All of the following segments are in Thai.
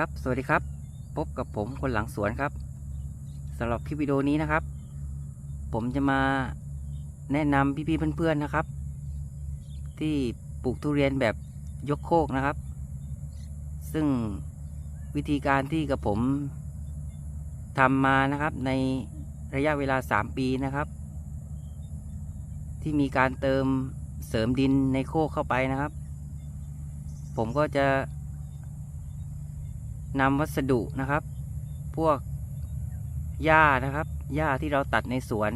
ครับสวัสดีครับ พบกับผมคนหลังสวนครับสำหรับคลิปวิดีโอนี้นะครับ ผมจะมาแนะนำพี่ๆเพื่อนๆนะครับ ที่ปลูกทุเรียนแบบยกโคกนะครับ ซึ่งวิธีการที่กับผมทำมานะครับในระยะเวลา 3 ปีนะครับ ที่มีการเติมเสริมดินในโคกเข้าไปนะครับ ผมก็จะ นำวัสดุนะครับ พวกหญ้านะครับหญ้าที่เราตัดในสวน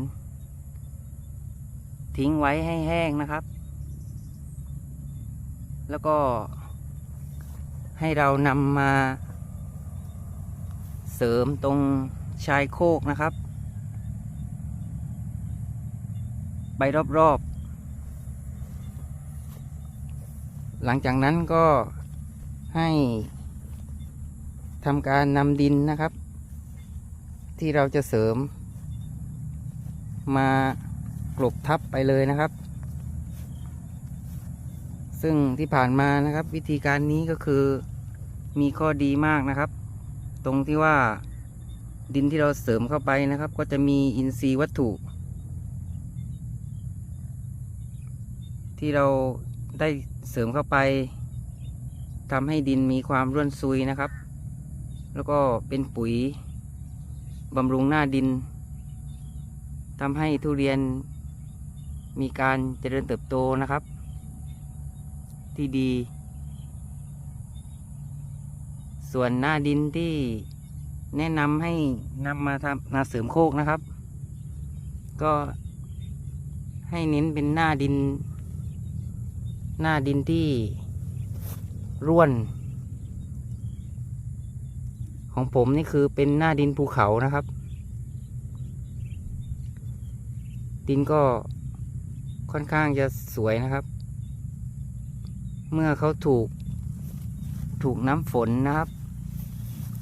ทิ้งไว้ให้แห้งนะครับ แล้วก็ให้เรานำมา เสริมตรงชายโคกนะครับ ไปรอบๆ หลังจากนั้นก็ให้ ทำการนำดินนะครับ ที่เราจะเสริม มากลบทับไปเลยนะครับ ซึ่งที่ผ่านมานะครับ วิธีการนี้ก็คือมีข้อดีมากนะครับ ตรงที่ว่าดินที่เราเสริมเข้าไปนะครับ ก็จะมีอินทรีย์วัตถุ ที่เราได้เสริมเข้าไปทำให้ดินมีความร่วนซุยนะครับ แล้วก็เป็นปุ๋ยบำรุงหน้าดินทำให้ทุเรียนมีการเจริญเติบโตนะครับ ที่ดี ส่วนหน้าดินที่แนะนำให้นำมาทำนาเสริมโคกนะครับ ก็ให้เน้นเป็นหน้าดิน หน้าดินที่ร่วน ของผมนี่คือเป็นหน้าดินภูเขานะครับ ดินก็ค่อนข้างจะสวยนะครับ เมื่อเขาถูกถูกน้ำฝนนะครับ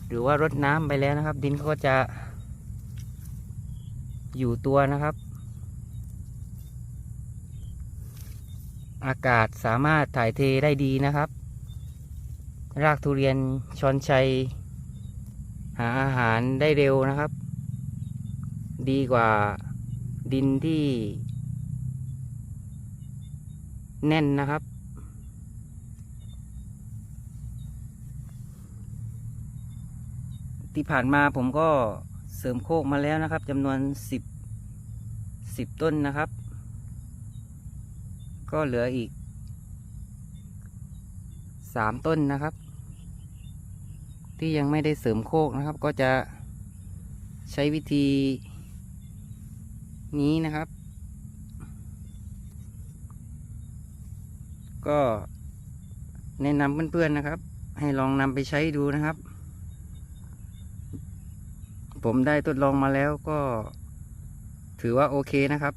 หรือว่ารดน้ำไปแล้วนะครับ ดินเขาก็จะอยู่ตัวนะครับ อากาศสามารถถ่ายเทได้ดีนะครับ รากทุเรียนชอนชัย หาอาหารได้เร็วนะครับ ดีกว่าดินที่ แน่นนะครับ ที่ผ่านมาผมก็เสริมโคกมาแล้วนะครับจำนวนสิบสิบต้นนะครับ ก็เหลืออีกสามต้นนะครับ ที่ยังไม่ได้เสริมโคกนะครับ ก็จะใช้วิธีนี้นะครับ ก็แนะนำเพื่อนๆนะครับ ให้ลองนำไปใช้ดูนะครับ ผมได้ทดลองมาแล้วก็ถือว่าโอเคนะครับ